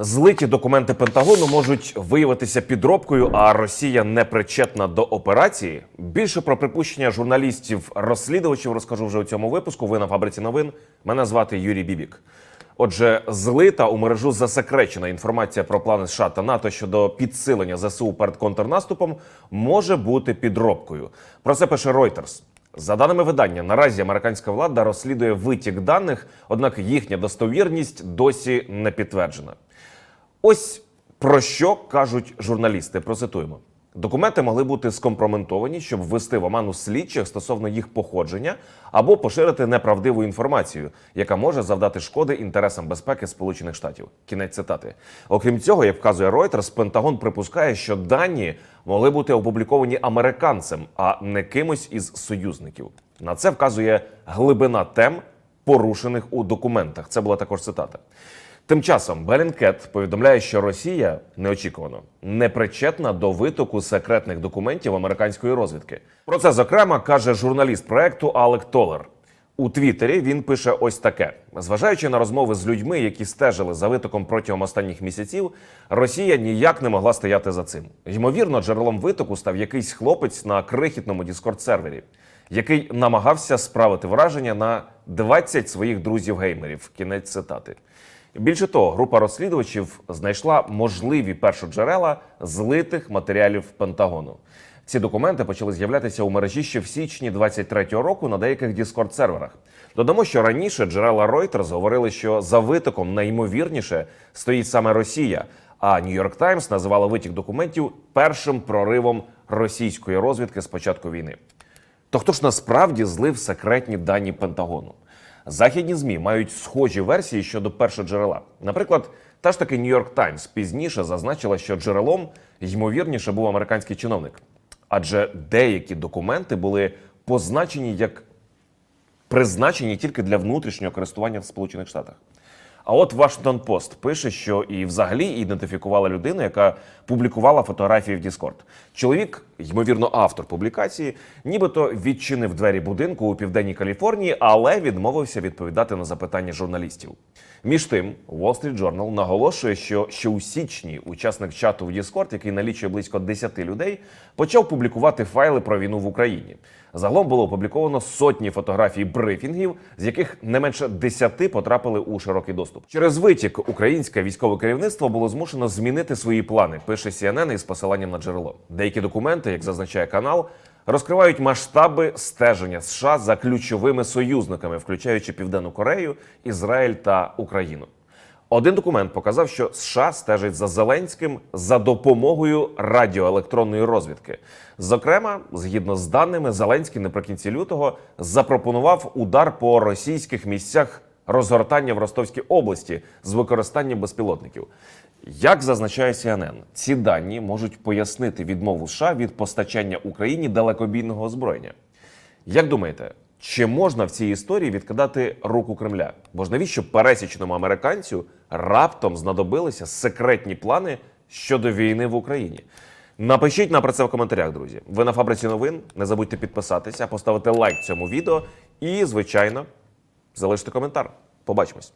Злиті документи Пентагону можуть виявитися підробкою, а Росія не причетна до операції. Більше про припущення журналістів-розслідувачів розкажу вже у цьому випуску. Ви на фабриці новин. Мене звати Юрій Бібік. Отже, злита у мережу засекречена інформація про плани США та НАТО щодо підсилення ЗСУ перед контрнаступом може бути підробкою. Про це пише Reuters. За даними видання, наразі американська влада розслідує витік даних, однак їхня достовірність досі не підтверджена. Ось про що кажуть журналісти. Процитуємо. Документи могли бути скомпроментовані, щоб ввести в оману слідчих стосовно їх походження або поширити неправдиву інформацію, яка може завдати шкоди інтересам безпеки Сполучених Штатів. Кінець цитати. Окрім цього, як вказує Reuters, Пентагон припускає, що дані могли бути опубліковані американцем, а не кимось із союзників. На це вказує глибина тем, порушених у документах. Це була також цитата. Тим часом Белінкет повідомляє, що Росія неочікувано не причетна до витоку секретних документів американської розвідки. Про це зокрема каже журналіст проекту Алек Толер. У Твіттері він пише ось таке: зважаючи на розмови з людьми, які стежили за витоком протягом останніх місяців, Росія ніяк не могла стояти за цим. Ймовірно, джерелом витоку став якийсь хлопець на крихітному Discord сервері, який намагався справити враження на 20 своїх друзів-геймерів. Кінець цитати. Більше того, група розслідувачів знайшла можливі першоджерела злитих матеріалів Пентагону. Ці документи почали з'являтися у мережі ще в січні 23-го року на деяких discord серверах Додамо, що раніше джерела Reuters говорили, що за витоком найімовірніше стоїть саме Росія. А York Times називала витік документів першим проривом російської розвідки з початку війни. То хто ж насправді злив секретні дані Пентагону? Західні змі мають схожі версії щодо першого джерела. Наприклад, та ж таки York Times пізніше зазначила, що джерелом ймовірніше був американський чиновник, адже деякі документи були позначені як призначені тільки для внутрішнього користування в Сполучених Штатах. А от Washington Post пише, що і взагалі ідентифікувала людину, яка публікувала фотографії в Discord. Чоловік, ймовірно, автор публікації, нібито відчинив двері будинку у південній Каліфорнії, але відмовився відповідати на запитання журналістів. Між тим, Wall Street Journal наголошує, що ще у січні учасник чату в Discord, який налічує близько 10 людей, почав публікувати файли про війну в Україні. Загалом було опубліковано сотні фотографій брифінгів, з яких не менше 10 потрапили у широкий доступ. Через витік українське військове керівництво було змушено змінити свої плани. Пише CNN із посиланням на джерело. Деякі документи, як зазначає канал, розкривають масштаби стеження США за ключовими союзниками, включаючи Південну Корею, Ізраїль та Україну. Один документ показав, що США стежить за Зеленським за допомогою радіоелектронної розвідки. Зокрема, згідно з даними, Зеленський наприкінці лютого запропонував удар по російських місцях розгортання в Ростовській області з використанням безпілотників. Як зазначає CNN, ці дані можуть пояснити відмову США від постачання Україні далекобійного озброєння. Як думаєте, чи можна в цій історії відкидати руку Кремля? Бо ж навіщо пересічному американцю раптом знадобилися секретні плани щодо війни в Україні? Напишіть нам про це в коментарях, друзі. Ви на фабриці новин. Не забудьте підписатися, поставити лайк цьому відео і, звичайно, залишити коментар. Побачимось.